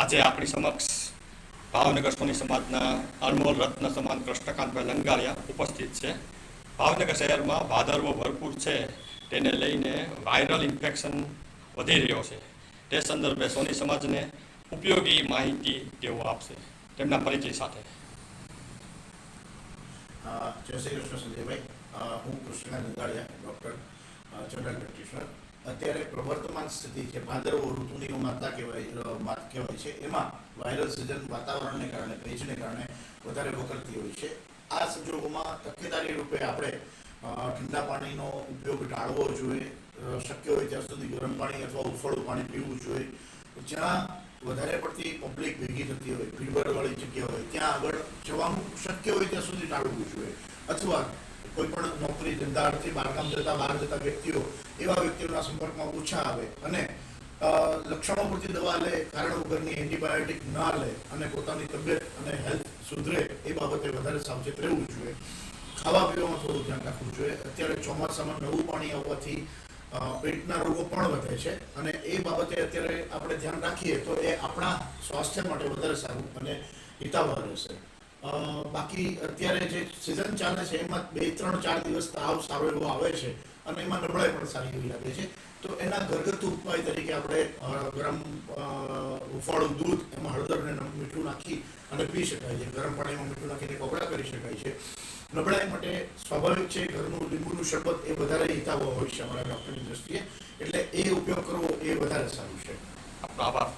આજે આપણી સમક્ષ ભાવનગર સોની સમાજના અનમોલ રત્ન સમાન કૃષ્ણકાંતભાઈ લંગારિયા ઉપસ્થિત છે. ભાવનગર શહેરમાં ભાદરવો ભરપૂર છે. તેને લઈને વાયરલ ઇન્ફેક્શન વધી રહ્યો છે. તે સંદર્ભે સોની સમાજને ઉપયોગી માહિતી તેઓ આપશે. તેમના પરિચય સાથે. જય શ્રી કૃષ્ણ સંજયભાઈ. હું Krishna Nandaliya doctor general practitioner. અત્યારે પ્રવર્તમાન સ્થિતિ છે ભાદરવો ઋતુની માતા કહેવાય કહેવાય છે. એમાં વાયરલ સિઝન વાતાવરણને કારણે, ભેજને કારણે વધારે વકરતી હોય છે. આ સંજોગોમાં તકેદારી રૂપે આપણે ઠંડા પાણીનો ઉપયોગ ટાળવો જોઈએ. શક્ય હોય ત્યાં સુધી ગરમ પાણી અથવા ઉફળું પાણી પીવું જોઈએ. જ્યાં વધારે પડતી પબ્લિક ભેગી થતી હોય, ભીડભાડવાળી જગ્યા હોય, ત્યાં આગળ જવાનું શક્ય હોય ત્યાં સુધી ટાળવું જોઈએ. અથવા કોઈ પણ નોકરી ધંધાર્થી બહારગામ જતા, બહાર જતા વ્યક્તિઓ, એવા વ્યક્તિઓના સંપર્કમાં ઓછા આવે અને લક્ષણો પૂરતી દવા લે, કારણ વગરની એન્ટીબાયોટિક ના લે અને પોતાની તબિયત અને હેલ્થ સુધરે એ બાબતે વધારે સાવચેત રહેવું જોઈએ. ખાવા પીવામાં થોડું ધ્યાન રાખવું જોઈએ. અત્યારે ચોમાસામાં નવું પાણી આવવાથી પેટના રોગો પણ વધે છે અને એ બાબતે અત્યારે આપણે ધ્યાન રાખીએ તો એ આપણા સ્વાસ્થ્ય માટે વધારે સારું અને હિતાવહ રહેશે. બાકી અત્યારે જે સિઝન ચાલે છે એમાં બે ત્રણ ચાર દિવસ તાવ સારો એવો આવે છે અને એમાં નબળાઈ પણ સારી એવી લાગે છે. તો એના ઘરગથ્થુ ઉપાય તરીકે આપણે ગરમ અ, હુંફાળું દૂધ એમાં હળદર અને મીઠું નાખી અને પી શકાય છે. ગરમ પાણીમાં મીઠું નાખીને કોગળા કરી શકાય છે. નબળાઈ માટે સ્વાભાવિક છે ઘરનું લીંબુનું શરબત એ વધારે હિતાવો હોય છે અમારા ડૉક્ટરની દ્રષ્ટિએ. એટલે એ ઉપયોગ કરવો એ વધારે સારું છે. આભાર.